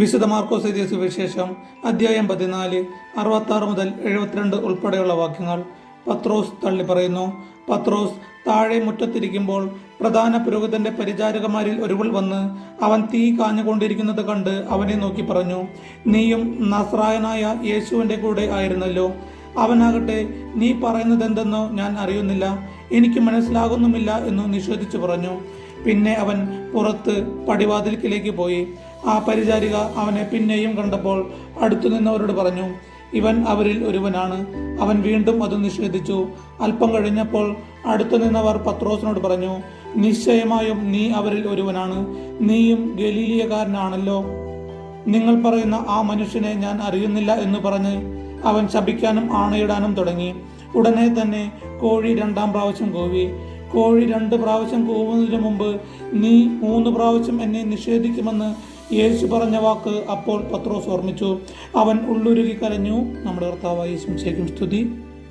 വിശുദ്ധ മാർക്കോസ് എഴുതിയ സുവിശേഷം അധ്യായം പതിനാല് അറുപത്താറ് മുതൽ എഴുപത്തിരണ്ട് ഉൾപ്പെടെയുള്ള വാക്യങ്ങൾ. പത്രോസ് തള്ളി പറയുന്നു പത്രോസ് താഴെ മുറ്റത്തിരിക്കുമ്പോൾ പ്രധാന പുരോഹിതന്റെ പരിചാരകമാരിൽ ഒരുവൾ വന്ന് അവൻ തീ കാഞ്ഞുകൊണ്ടിരിക്കുന്നത് കണ്ട് അവനെ നോക്കി പറഞ്ഞു നീയും നസ്രായനായ യേശുവിന്റെ കൂടെ ആയിരുന്നല്ലോ. അവനാകട്ടെ നീ പറയുന്നത് എന്തെന്നോ ഞാൻ അറിയുന്നില്ല. എനിക്ക് മനസ്സിലാകുന്നുമില്ല എന്ന് നിഷേധിച്ചു പറഞ്ഞു. പിന്നെ അവൻ പുറത്ത് പടിവാതിൽക്കിലേക്ക് പോയി. ആ പരിചാരിക അവനെ പിന്നെയും കണ്ടപ്പോൾ അടുത്തു നിന്നവരോട് പറഞ്ഞു ഇവൻ അവരിൽ ഒരുവനാണ്. അവൻ വീണ്ടും അത് നിഷേധിച്ചു. അല്പം കഴിഞ്ഞപ്പോൾ അടുത്തു നിന്നവർ പത്രോസിനോട് പറഞ്ഞു നിശ്ചയമായും നീ അവരിൽ ഒരുവനാണ്. നീയും ഗലീലിയക്കാരനാണല്ലോ. നിങ്ങൾ പറയുന്ന ആ മനുഷ്യനെ ഞാൻ അറിയുന്നില്ല എന്ന് പറഞ്ഞ് അവൻ ശപിക്കാനും ആണയിടാനും തുടങ്ങി. ഉടനെ തന്നെ കോഴി രണ്ടാം പ്രാവശ്യം കൂവി. കോഴി രണ്ട് പ്രാവശ്യം കൂവുന്നതിന് മുമ്പ് നീ മൂന്ന് പ്രാവശ്യം എന്നെ നിഷേധിക്കുമെന്ന് യേശു പറഞ്ഞ വാക്ക് അപ്പോൾ പത്രോസ് ഓർമ്മിച്ചു. അവൻ ഉള്ളുരുകി കരഞ്ഞു. നമ്മുടെ കർത്താവായ യേശും സ്തുതി.